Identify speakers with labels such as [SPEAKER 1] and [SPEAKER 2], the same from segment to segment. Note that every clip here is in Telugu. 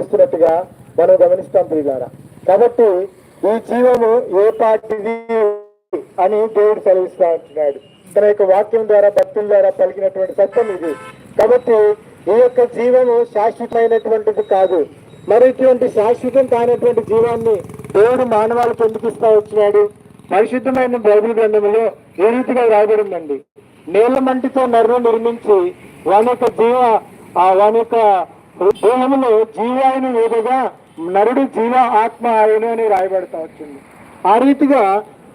[SPEAKER 1] చేస్తున్నట్టుగా మనం గమనిస్తాం ప్రియులారా. కాబట్టి ఈ జీవము ఏ పాటిది అని దేవుడు సెలవిస్తా ఉంటున్నాడు తన యొక్క వాక్యం ద్వారా భక్తుల ద్వారా పలికినటువంటి సత్యం ఇది. కాబట్టి ఈ యొక్క జీవము శాశ్వతమైనటువంటిది కాదు. మరి ఇటువంటి శాశ్వతం కానటువంటి జీవాన్ని దేవుడు మానవాళికి ఎందుకు ఇస్తా వచ్చినాడు? పరిశుద్ధమైన బైబిల్ గ్రంథంలో ఏ రీతిగా రాయబడిందండి? నీళ్ళ మంటితో నర్రు నిర్మించి వాని యొక్క జీవ వాని యొక్క దేహంలో జీవాయన వేదగా నరుడు జీవ ఆత్మ ఆయన అని రాయబడతా వచ్చింది. ఆ రీతిగా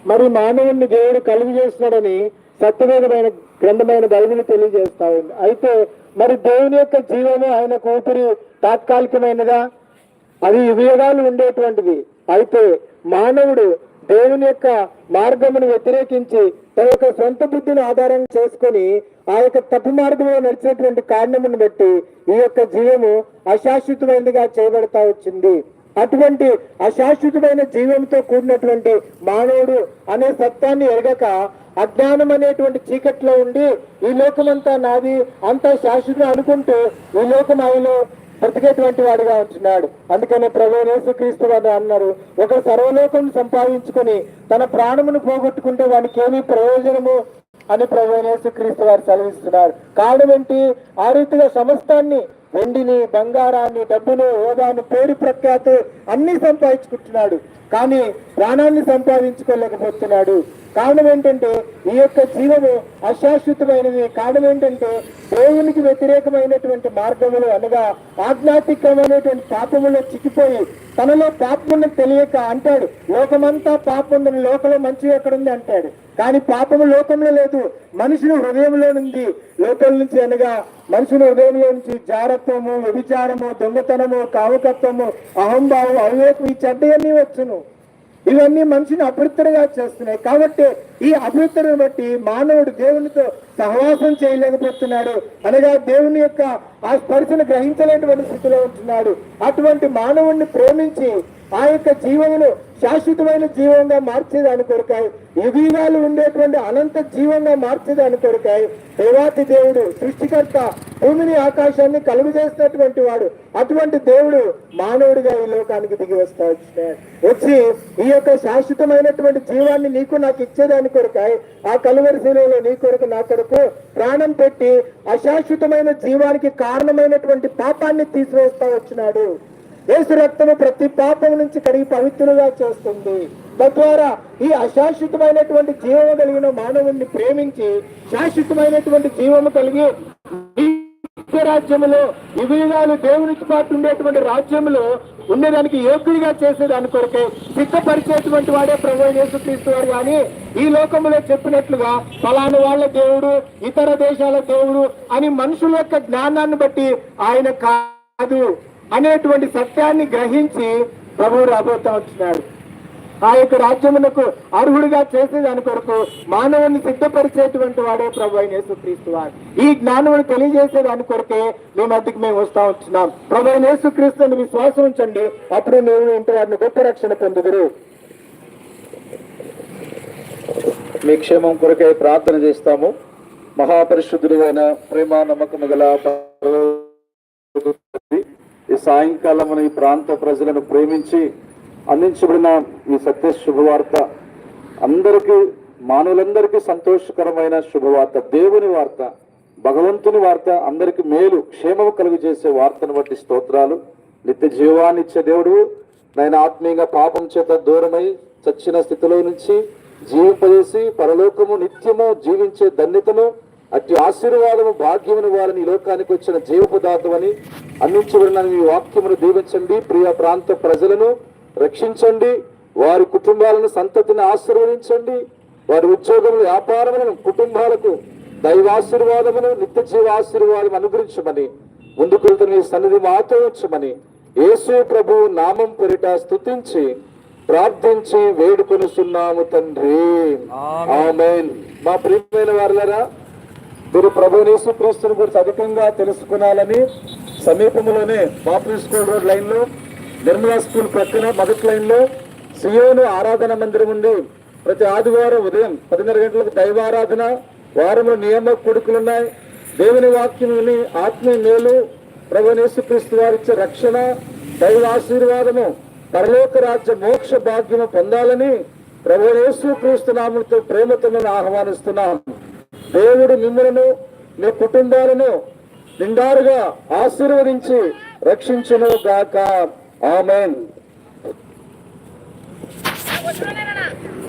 [SPEAKER 1] మరి మానవుణ్ణి దేవుడు కలుగు చేస్తున్నాడని సత్యవేదమైన గ్రంథమైన బైబిల్ తెలియజేస్తా ఉంది. అయితే మరి దేవుని యొక్క జీవము ఆయన ఊపిరి తాత్కాలికమైనదా? అది యుగయుగాలు ఉండేటువంటిది. అయితే మానవుడు దేవుని యొక్క మార్గమును వ్యతిరేకించి తన యొక్క సొంత బుద్ధిని ఆధారం చేసుకొని ఆ యొక్క తప్పు మార్గంలో నడిచినటువంటి కారణమును బట్టి ఈ యొక్క జీవము అశాశ్వతమైనదిగా చేయబడతా వచ్చింది. అటువంటి అశాశ్వతమైన జీవంతో కూడినటువంటి మానవుడు అనే సత్యాన్ని ఎరగక అజ్ఞానం అనేటువంటి చీకట్లో ఉండి ఈ లోకమంతా నాది అంతా శాశ్వతం అనుకుంటూ ఈ లోకం ఆయనలో బ్రతికేటువంటి వాడిగా ఉంటున్నాడు. అందుకనే ప్రభు క్రీస్తు వారు అన్నారు ఒక సర్వలోకం సంపాదించుకొని తన ప్రాణమును పోగొట్టుకుంటే వానికి ఏమి ప్రయోజనము అని ప్రభు క్రీస్తు వారు సెలవిస్తున్నారు. కారణం ఏంటి? ఆ రీతిగా సమస్తాన్ని వెండిని బంగారాన్ని డబ్బును హోదాను పేరు ప్రఖ్యాత అన్ని సంపాదించుకుంటున్నాడు. కానీ ప్రాణాన్ని సంపాదించుకోలేకపోతున్నాడు. కారణం ఏంటంటే ఈ యొక్క జీవము అశాశ్వతమైనది. కారణం ఏంటంటే దేవునికి వ్యతిరేకమైనటువంటి మార్గములు అనగా ఆధ్యాత్మికమైనటువంటి పాపములో చిక్కిపోయి తనలో పాపమును తెలియక అంటాడు లోకమంతా పాపముందని లోకంలో మంచి ఎక్కడుంది? అంటాడు. కానీ పాపము లోకంలో లేదు మనుషుని హృదయంలో నుండి లోకం నుంచి అనగా మనుషుని హృదయంలో నుంచి జారత్వము వ్యభిచారము దొంగతనము కావకత్వము అహంభావం అవివేకం ఈ చెడ్డయన్నీ వచ్చును? ఇవన్నీ మనిషిని అపవిత్రగా చేస్తున్నాయి. కాబట్టి ఈ అపవిత్రను బట్టి మానవుడు దేవునితో సహవాసం చేయలేకపోతున్నాడు. అనగా దేవుని యొక్క ఆ స్పర్శను గ్రహించలేటువంటి స్థితిలో ఉంటున్నాడు. అటువంటి మానవుడిని ప్రేమించి ఆ యొక్క జీవమును శాశ్వతమైన జీవంగా మార్చేదాని కొరకాయి. యుగీగాలు ఉండేటువంటి అనంత జీవంగా మార్చేదాని కొరకాయి. దేవాతి దేవుడు సృష్టికర్త భూమిని ఆకాశాన్ని కలుగు చేసినటువంటి వాడు. అటువంటి దేవుడు మానవుడిగా ఈ లోకానికి దిగి వస్తా వచ్చి ఈ యొక్క శాశ్వతమైనటువంటి జీవాన్ని నీకు నాకు ఇచ్చేదాని కొరకాయి. ఆ కలువరి శిలలో నీ కొరకు నా కొరకు ప్రాణం పెట్టి అశాశ్వతమైన జీవానికి కారణమైనటువంటి పాపాన్ని తీసివేస్తా వచ్చినాడు. యేసు రక్తము ప్రతి పాపం నుంచి కడిగి పవిత్రులుగా చేస్తుంది. తద్వారా ఈ అశాశ్వతమైనటువంటి జీవము కలిగిన మానవుణ్ణి ప్రేమించి శాశ్వతమైనటువంటి జీవము కలిగి రాజ్యములో వివిధాలు దేవునికి పాటు ఉండేటువంటి రాజ్యములో ఉండేదానికి యోగ్యుడిగా చేసేదాని కొరకే సిద్ధపరిచేటువంటి వాడే ప్రభు యేసుక్రీస్తు వారు. కానీ ఈ లోకములో చెప్పినట్లుగా ఫలాని వాళ్ళ దేవుడు ఇతర దేశాల దేవుడు అని మనుషుల యొక్క జ్ఞానాన్ని బట్టి ఆయన కాదు. అనేటువంటి సత్యాన్ని గ్రహించి ప్రభువు రాబోతా వచ్చినాడు ఆ యొక్క రాజ్యమునకు అర్హుడిగా చేసేదాని కొరకు మానవుని సిద్ధపరిచేటువంటి వాడే ప్రభు అయిన యేసుక్రీస్తు వారు. ఈ జ్ఞానమును తెలియజేసేదాని కొరకే మీ మధ్యకి మేము వస్తా ఉంటున్నాం. ప్రభు అయిన యేసుక్రీస్తుని విశ్వాసం ఉంచండి. అప్పుడు మేము ఇంటి వారిని గొప్ప రక్షణ పొందుదురు.
[SPEAKER 2] మీ క్షేమం కొరకై ప్రార్థన చేస్తాము. మహాపరిశుద్ధుడైన ప్రేమ నమ్మకము గల సాయంకాలం సాయంకాలం ఈ ప్రాంత ప్రజలను ప్రేమించి అందించబడిన ఈ సత్య శుభవార్త అందరికీ మానవులందరికీ సంతోషకరమైన శుభవార్త దేవుని వార్త భగవంతుని వార్త అందరికి మేలు క్షేమము కలుగు చేసే వార్తను బట్టి స్తోత్రాలు. నిత్య జీవాన్ని ఇచ్చే దేవుడు నేను ఆత్మీయంగా పాపం చేత దూరమై చచ్చిన స్థితిలో నుంచి జీవింపజేసి పరలోకము నిత్యము జీవించే ధన్యతను అట్టి ఆశీర్వాదము భాగ్యమును వారిని ఈ లోకానికి వచ్చిన జీవపదార్థమని అందించబడిన ఈ వాక్యమును దీవించండి. ప్రియ ప్రాంత ప్రజలను రక్షించండి. వారి కుటుంబాలను సంతతిని ఆశీర్వదించండి. వారి ఉద్యోగములు వ్యాపారములను కుటుంబాలకు దైవాశీర్వాదమును నిత్య జీవ ఆశీర్వాదం అనుగ్రహించమని ముందుకు వెళ్తున్న సన్నిధి మాతో ఉంచమని యేసు ప్రభు నామం పెరిట స్తుతించి ప్రార్థించి వేడుకొనుచున్నాము తండ్రి. ఆమేన్. మా ప్రియమైన వారులరా మీరు ప్రభు యేసు క్రీస్తుని గురించి అధికంగా తెలుసుకోవాలని సమీపంలోనే బాప్రీ స్కూల్ రోడ్ లైన్లో నిర్మలా స్కూల్ ప్రక్కన మొదటి లైన్లో సియోను ఆరాధన మందిరం ఉంది. ప్రతి ఆదివారం ఉదయం పదిన్నర గంటలకు దైవారాధన వారంలో నియమ కొడుకులున్నాయి. దేవుని వాక్యం విని ఆత్మీయ మేలు ప్రభు క్రీస్తు వారిచ్చే రక్షణ దైవ ఆశీర్వాదము పరలోక రాజ్య మోక్ష భాగ్యము పొందాలని ప్రభు క్రీస్తు నామముతో ప్రేమతో నేను ఆహ్వానిస్తున్నాను దేవుడు మిమ్మలను మీ కుటుంబాలను నిండారుగా ఆశీర్వదించి రక్షించును గాక ఆమెన్.